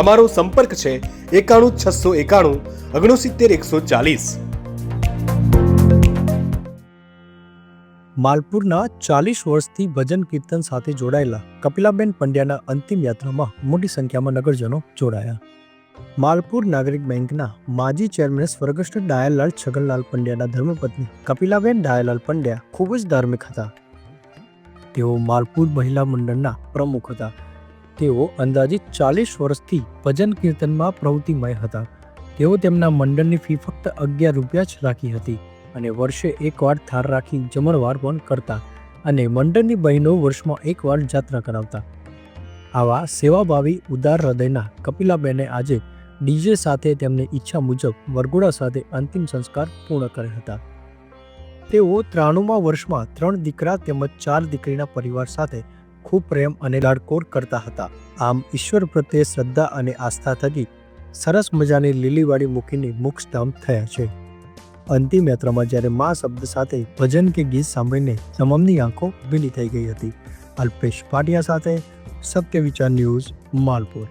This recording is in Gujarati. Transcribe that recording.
અમારો સંપર્ક છે એકાણું છસો એકાણું ઓગણસિત્તેર એકસો ચાલીસ. માલપુરના ચાલીસ વર્ષથી ભજન કીર્તન સાથે જોડાયેલા કપિલાબેન પંડ્યાના અંતિમ યાત્રામાં મોટી સંખ્યામાં નગરજનો જોડાયા. માલપુર નાગરિક બેંકના માજી ચેરમેન સ્વર્ગસ્થ ડાયલલાલ છગનલાલ પંડ્યાના ધર્મપત્ની કપિલાબેન ડાયલાલ પંડ્યા ખૂબ જ ધાર્મિક હતા. તેઓ માલપુર મહિલા મંડળના પ્રમુખ હતા. તેઓ અંદાજિત ચાલીસ વર્ષથી ભજન કીર્તનમાં પ્રવૃત્તિમય હતા. તેઓ તેમના મંડળની ફી ફક્ત અગિયાર રૂપિયા જ રાખી હતી અને વર્ષે એકવાર થાર રાખી જમણવાર પણ કરતા અને મંડળની બહેનો વર્ષમાં એકવાર જાત્રા કરાવતા. આવા સેવાભાવી, ઉદાર હૃદયના કપિલાબેને આજે ડીજે સાથે તેમની ઈચ્છા મુજબ વરઘોડા સાથે અંતિમ સંસ્કાર પૂર્ણ કર્યા હતા. તેઓ ત્રાણુંમાં વર્ષમાં ત્રણ દીકરા તેમજ ચાર દીકરીના પરિવાર સાથે ખૂબ પ્રેમ અને લાડકોર કરતા હતા. આમ ઈશ્વર પ્રત્યે શ્રદ્ધા અને આસ્થા થકી સરસ મજાની લીલીવાળી મૂકીને મોક્ષધામ થયા છે. અંતિમ યાત્રામાં જ્યારે મા શબ્દ સાથે ભજન કે ગીત સાંભળીને તમામની આંખો ભીની થઈ ગઈ હતી. અલ્પેશ પાટિયા સાથે સત્ય વિચાર ન્યૂઝ માલપુર.